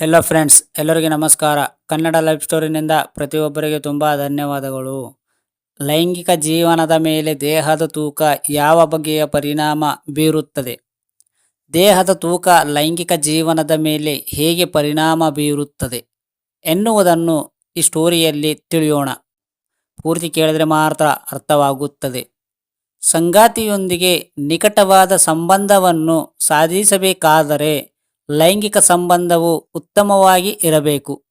Hello friends ಎಲ್ಲರಿಗೆ ನಮಸ್ಕಾರ. Kannada life ಸ್ಟೋರಿನಿಂದ ಪ್ರತಿಯೊಬ್ಬರಿಗೆ ತುಂಬ ಧನ್ಯವಾದಗಳು. ಲೈಂಗಿಕ ಜೀವನದ ಮೇಲೆ ದೇಹದ ತೂಕ ಯಾವ ಬಗೆಯ ಪರಿಣಾಮ ಬೀರುತ್ತದೆ? ದೇಹದ ತೂಕ ಲೈಂಗಿಕ ಜೀವನದ ಮೇಲೆ ಹೇಗೆ ಪರಿಣಾಮ ಬೀರುತ್ತದೆ ಎನ್ನುವುದನ್ನು ಈ ಸ್ಟೋರಿಯಲ್ಲಿ ತಿಳಿಯೋಣ. ಪೂರ್ತಿ ಕೇಳಿದರೆ ಮಾತ್ರ ಅರ್ಥವಾಗುತ್ತದೆ. ಸಂಗಾತಿಯೊಂದಿಗೆ ನಿಕಟವಾದ ಸಂಬಂಧವನ್ನು ಸಾಧಿಸಬೇಕಾದರೆ ಲೈಂಗಿಕ ಸಂಬಂಧವು ಉತ್ತಮವಾಗಿ ಇರಬೇಕು.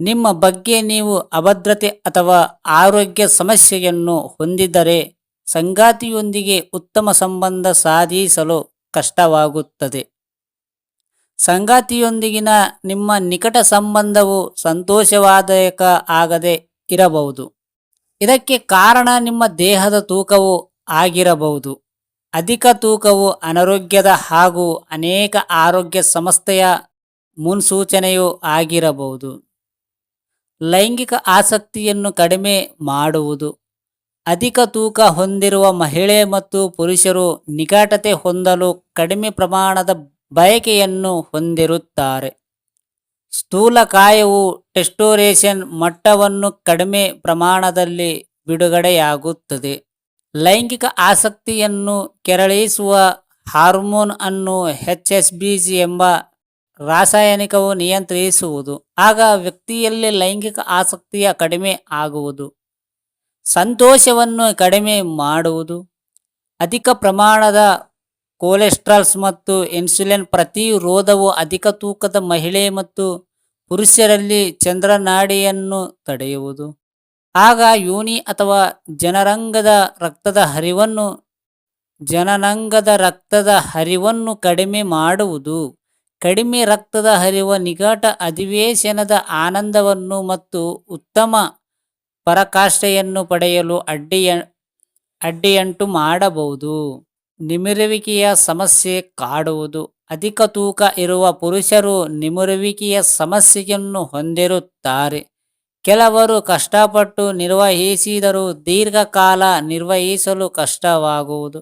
ನಿಮ್ಮ ಬಗ್ಗೆ ನೀವು ಅಭದ್ರತೆ ಅಥವಾ ಆರೋಗ್ಯ ಸಮಸ್ಯೆಯನ್ನು ಹೊಂದಿದ್ದರೆ ಸಂಗಾತಿಯೊಂದಿಗೆ ಉತ್ತಮ ಸಂಬಂಧ ಸಾಧಿಸಲು ಕಷ್ಟವಾಗುತ್ತದೆ. ಸಂಗಾತಿಯೊಂದಿಗಿನ ನಿಮ್ಮ ನಿಕಟ ಸಂಬಂಧವು ಸಂತೋಷವಾದಾಯಕ ಆಗದೆ ಇರಬಹುದು. ಇದಕ್ಕೆ ಕಾರಣ ನಿಮ್ಮ ದೇಹದ ತೂಕವು ಆಗಿರಬಹುದು. ಅಧಿಕ ತೂಕವು ಅನಾರೋಗ್ಯದ ಹಾಗೂ ಅನೇಕ ಆರೋಗ್ಯ ಸಮಸ್ಯೆಯ ಮುನ್ಸೂಚನೆಯೂ ಆಗಿರಬಹುದು. ಲೈಂಗಿಕ ಆಸಕ್ತಿಯನ್ನು ಕಡಿಮೆ ಮಾಡುವುದು. ಅಧಿಕ ತೂಕ ಹೊಂದಿರುವ ಮಹಿಳೆ ಮತ್ತು ಪುರುಷರು ನಿಕಟತೆ ಹೊಂದಲು ಕಡಿಮೆ ಪ್ರಮಾಣದ ಬಯಕೆಯನ್ನು ಹೊಂದಿರುತ್ತಾರೆ. ಸ್ಥೂಲಕಾಯವು ಟೆಸ್ಟೋರೇಷನ್ ಮಟ್ಟವನ್ನು ಕಡಿಮೆ ಪ್ರಮಾಣದಲ್ಲಿ ಬಿಡುಗಡೆಯಾಗುತ್ತದೆ. ಲೈಂಗಿಕ ಆಸಕ್ತಿಯನ್ನು ಕೆರಳಿಸುವ ಹಾರ್ಮೋನ್ ಅನ್ನು ಎಚ್ ಎಸ್ ಬಿ ಜಿ ಎಂಬ ರಾಸಾಯನಿಕವು ನಿಯಂತ್ರಿಸುವುದು. ಆಗ ವ್ಯಕ್ತಿಯಲ್ಲಿ ಲೈಂಗಿಕ ಆಸಕ್ತಿಯ ಕಡಿಮೆ ಆಗುವುದು. ಸಂತೋಷವನ್ನು ಕಡಿಮೆ ಮಾಡುವುದು. ಅಧಿಕ ಪ್ರಮಾಣದ ಕೊಲೆಸ್ಟ್ರಾಲ್ಸ್ ಮತ್ತು ಇನ್ಸುಲಿನ್ ಪ್ರತಿರೋಧವು ಅಧಿಕ ತೂಕದ ಮಹಿಳೆ ಮತ್ತು ಪುರುಷರಲ್ಲಿ ಚಂದ್ರನಾಡಿಯನ್ನು ತಡೆಯುವುದು. ಆಗ ಯೋನಿ ಅಥವಾ ಜನರಂಗದ ರಕ್ತದ ಹರಿವನ್ನು, ಜನನಂಗದ ರಕ್ತದ ಹರಿವನ್ನು ಕಡಿಮೆ ಮಾಡುವುದು, ಕಡಿಮೆ ರಕ್ತದ ಹರಿವ ನಿಕಟ ಅಧಿವೇಶನದ ಆನಂದವನ್ನು ಮತ್ತು ಉತ್ತಮ ಪರಕಾಷ್ಠೆಯನ್ನು ಪಡೆಯಲು ಅಡ್ಡಿಯ ಅಡ್ಡಿಯಂಟು ಮಾಡಬಹುದು. ನಿಮಿರುವಿಕೆಯ ಸಮಸ್ಯೆ ಕಾಡುವುದು. ಅಧಿಕ ತೂಕ ಇರುವ ಪುರುಷರು ನಿಮಿರುವಿಕೆಯ ಸಮಸ್ಯೆಯನ್ನು ಹೊಂದಿರುತ್ತಾರೆ. ಕೆಲವರು ಕಷ್ಟಪಟ್ಟು ನಿರ್ವಹಿಸಿದರೂ ದೀರ್ಘಕಾಲ ನಿರ್ವಹಿಸಲು ಕಷ್ಟವಾಗುವುದು.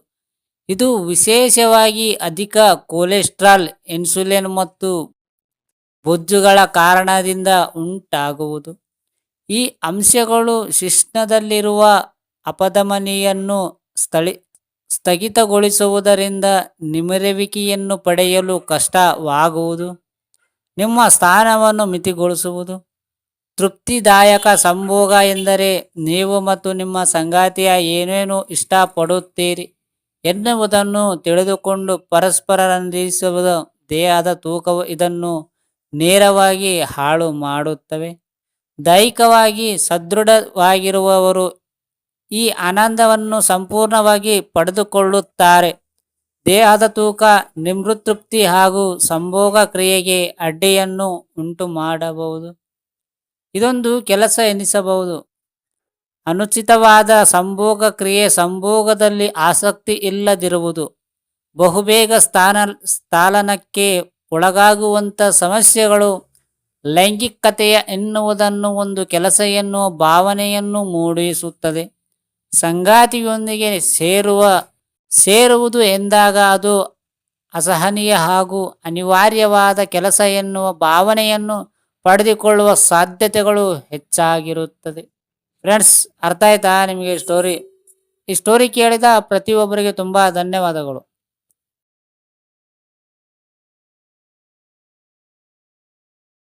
ಇದು ವಿಶೇಷವಾಗಿ ಅಧಿಕ ಕೊಲೆಸ್ಟ್ರಾಲ್, ಇನ್ಸುಲಿನ್ ಮತ್ತು ಬೊಜ್ಜುಗಳ ಕಾರಣದಿಂದ ಉಂಟಾಗುವುದು. ಈ ಅಂಶಗಳು ಶಿಷ್ಣದಲ್ಲಿರುವ ಅಪಧಮನಿಯನ್ನು ಸ್ಥಳಿ, ಸ್ಥಗಿತಗೊಳಿಸುವುದರಿಂದ ನಿಮಿರುವಿಕೆಯನ್ನು ಪಡೆಯಲು ಕಷ್ಟವಾಗುವುದು. ನಿಮ್ಮ ಸ್ಥಾನವನ್ನು ಮಿತಿಗೊಳಿಸುವುದು. ತೃಪ್ತಿದಾಯಕ ಸಂಭೋಗ ಎಂದರೆ ನೀವು ಮತ್ತು ನಿಮ್ಮ ಸಂಗಾತಿಯ ಏನೇನು ಇಷ್ಟಪಡುತ್ತೀರಿ ಎನ್ನುವುದನ್ನು ತಿಳಿದುಕೊಂಡು ಪರಸ್ಪರರಂದಿಸುವುದು ದೇಹದ ತೂಕವು ಇದನ್ನು ನೇರವಾಗಿ ಹಾಳು ಮಾಡುತ್ತವೆ. ದೈಹಿಕವಾಗಿ ಸದೃಢವಾಗಿರುವವರು ಈ ಆನಂದವನ್ನು ಸಂಪೂರ್ಣವಾಗಿ ಪಡೆದುಕೊಳ್ಳುತ್ತಾರೆ. ದೇಹದ ತೂಕ ನಿಮೃತೃಪ್ತಿ ಹಾಗೂ ಸಂಭೋಗ ಕ್ರಿಯೆಗೆ ಅಡ್ಡಿಯನ್ನು ಉಂಟು ಮಾಡಬಹುದು ಇದೊಂದು ಕೆಲಸ ಎನಿಸಬಹುದು. ಅನುಚಿತವಾದ ಸಂಭೋಗ ಕ್ರಿಯೆ ಸಂಭೋಗದಲ್ಲಿ ಆಸಕ್ತಿ ಇಲ್ಲದಿರುವುದು. ಬಹುಬೇಗ ಸ್ಥಾನ, ಸ್ಥಾಲನಕ್ಕೆ ಒಳಗಾಗುವಂಥ ಸಮಸ್ಯೆಗಳು ಲೈಂಗಿಕತೆಯ ಎನ್ನುವುದನ್ನು ಒಂದು ಕೆಲಸ ಎನ್ನುವ ಭಾವನೆಯನ್ನು ಮೂಡಿಸುತ್ತದೆ. ಸಂಗಾತಿಯೊಂದಿಗೆ ಸೇರುವ, ಸೇರುವುದು ಎಂದಾಗ ಅದು ಅಸಹನೀಯ ಹಾಗೂ ಅನಿವಾರ್ಯವಾದ ಕೆಲಸ ಎನ್ನುವ ಭಾವನೆಯನ್ನು ಪಡೆದುಕೊಳ್ಳುವ ಸಾಧ್ಯತೆಗಳು ಹೆಚ್ಚಾಗಿರುತ್ತದೆ. ಫ್ರೆಂಡ್ಸ್ ಅರ್ಥ ಆಯ್ತಾ ನಿಮಗೆ ಸ್ಟೋರಿ ಈ ಸ್ಟೋರಿ ಕೇಳಿದ ಪ್ರತಿಯೊಬ್ಬರಿಗೆ ತುಂಬ ಧನ್ಯವಾದಗಳು.